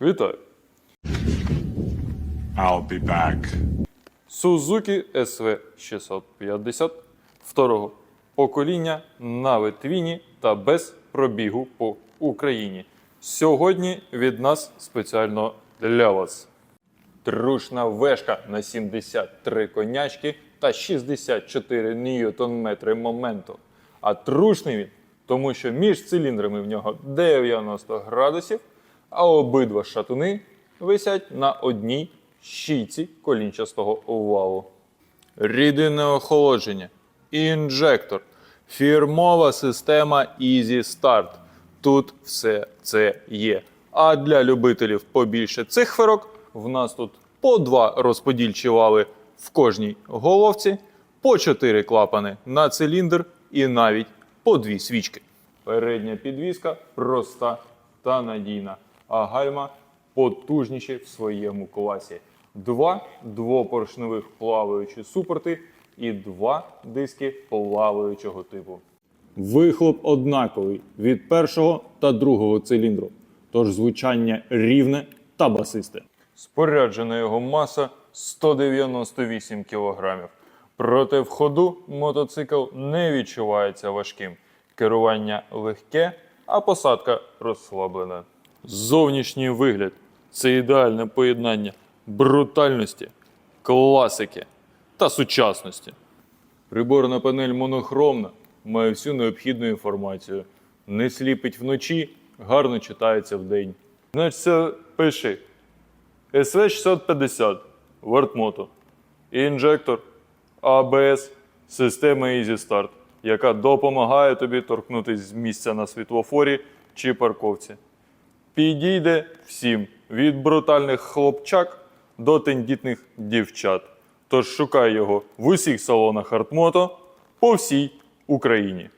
Вітаю! I'll be back. Suzuki SV 650 второго покоління на витвіні та без пробігу по Україні. Сьогодні від нас спеціально для вас. Трушна вешка на 73 конячки та 64 ньютон-метри моменту. А трушний він, тому що між циліндрами в нього 90 градусів, а обидва шатуни висять на одній щійці колінчастого валу. Рідинне охолодження, інжектор, фірмова система Easy Start. Тут все це є. А для любителів побільше циферок в нас тут по два розподільчі вали в кожній головці, по чотири клапани на циліндр і навіть по дві свічки. Передня підвіска проста та надійна, а гальма потужніші в своєму класі. Два двопоршневих плаваючі супорти і два диски плаваючого типу. Вихлоп однаковий від першого та другого циліндру, тож звучання рівне та басисте. Споряджена його маса 198 кг. Проте в ходу мотоцикл не відчувається важким. Керування легке, а посадка розслаблена. Зовнішній вигляд це ідеальне поєднання брутальності, класики та сучасності. Приборна панель монохромна, має всю необхідну інформацію. Не сліпить вночі, гарно читається вдень. Значить, це пиши. SV650 Вартмото. Інжектор, ABS, система Easy Start, яка допомагає тобі торкнутися з місця на світлофорі чи парковці. Підійде всім від брутальних хлопчак до тендітних дівчат. Тож шукай його в усіх салонах Артмото по всій Україні.